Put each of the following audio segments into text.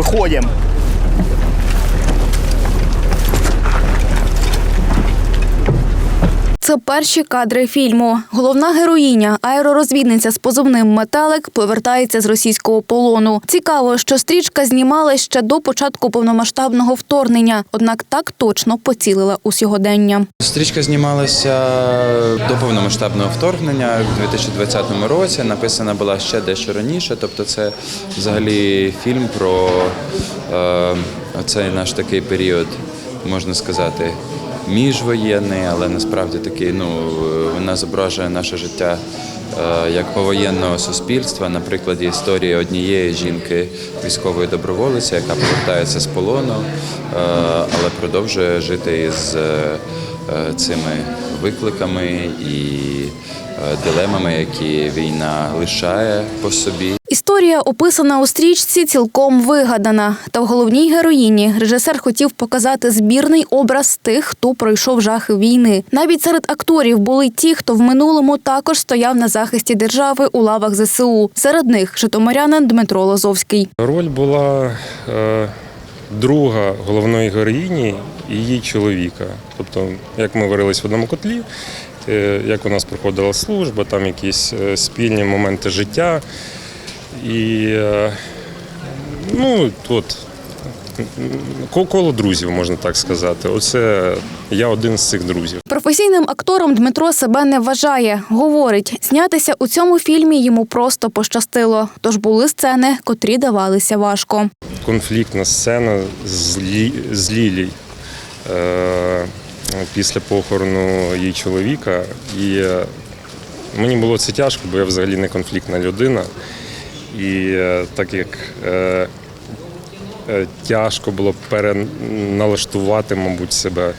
Виходимо. Це перші кадри фільму. Головна героїня, аеророзвідниця з позивним Метелик, повертається з російського полону. Цікаво, що стрічка знімалась ще до початку повномасштабного вторгнення, однак так точно поцілила у сьогодення. Стрічка знімалася до повномасштабного вторгнення у 2020 році. Написана була ще дещо раніше. Тобто, це взагалі фільм про е, цей наш такий період, можна сказати, міжвоєнний, але насправді такий, ну вона зображує наше життя е, як повоєнного суспільства. На прикладі історії однієї жінки, військової доброволиці, яка повертається з полону, е, але продовжує жити із е, е, цими викликами і е, дилемами, які війна лишає по собі. Історія, описана у стрічці, цілком вигадана. Та в головній героїні режисер хотів показати збірний образ тих, хто пройшов жахи війни. Навіть серед акторів були ті, хто в минулому також стояв на захисті держави у лавах ЗСУ. Серед них житомирянин Дмитро Лозовський. Роль була е, друга головної героїні і її чоловіка. Тобто, як ми варились в одному котлі, е, як у нас проходила служба, там якісь е, спільні моменти життя. І е, ну, от, коло друзів, можна так сказати. Оце я один з цих друзів. Професійним актором Дмитро себе не вважає. Говорить, знятися у цьому фільмі йому просто пощастило. Тож були сцени, котрі давалися важко. конфліктна сцена з, Лі, з Лілій е, після похорону її чоловіка. І е, мені було це тяжко, бо я взагалі не конфліктна людина. І е, так як е, тяжко було переналаштувати, мабуть, себе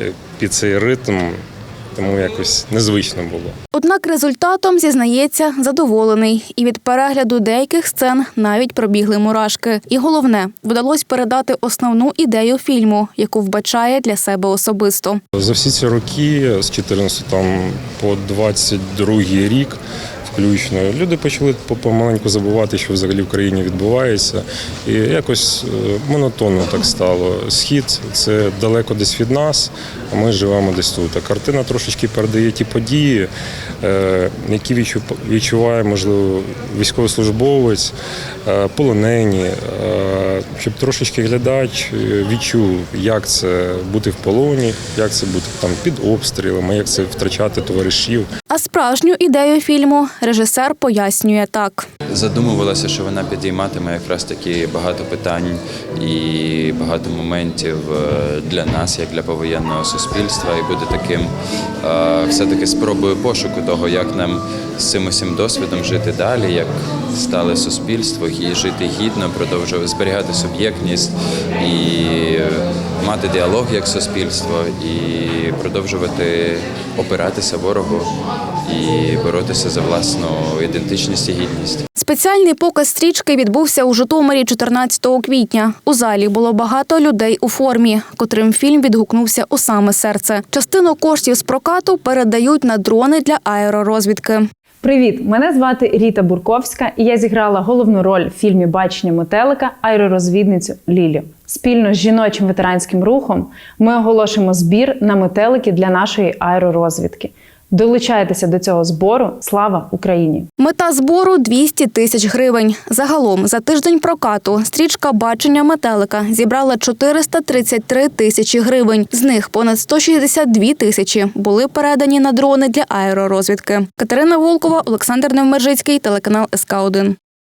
е, під цей ритм, тому якось незвично було. Однак результатом зізнається задоволений, і від перегляду деяких сцен навіть пробігли мурашки. І головне, вдалося передати основну ідею фільму, яку вбачає для себе особисто. За всі ці роки, з 14 там, по 22 рік, включно, люди почали помаленьку забувати, що взагалі в країні відбувається. І якось е, монотонно так стало. Схід це далеко десь від нас, а ми живемо десь тут. А картина трошечки передає ті події, е, які відчу- відчуває, можливо, військовослужбовець, е, полонені, щоб трошечки глядач е, відчув, як це бути в полоні, як це бути там під обстрілами, як це втрачати товаришів. А справжню ідею фільму режисер пояснює так. Задумувалося, що вона підійматиме якраз таки багато питань і багато моментів е, для нас, як для повоєнного суспільства, і буде таким е, все-таки спробою пошуку того, як нам з цим усім досвідом жити далі, як стале суспільство, і жити гідно, продовжувати зберігати суб'єктність і мати діалог як суспільство, і продовжувати опиратися ворогу і боротися за власну ідентичність і гідність. Спеціальний показ стрічки відбувся у Житомирі 14 квітня. У залі було багато людей у формі, котрим фільм відгукнувся у саме серце. Частину коштів з прокату передають на дрони для аеророзвідки. Привіт! Мене звати Ріта Бурковська, і я зіграла головну роль в фільмі Бачення метелика аеророзвідницю Лілю. Спільно з жіночим ветеранським рухом ми оголошуємо збір на метелики для нашої аеророзвідки. Долучайтеся до цього збору. Слава Україні! Мета збору 200 тисяч гривень. Загалом за тиждень прокату стрічка бачення метелика зібрала 433 тисячі гривень. З них понад 162 тисячі були передані на дрони для аеророзвідки. Катерина Волкова, Олександр Невмержицький, телеканал СК 1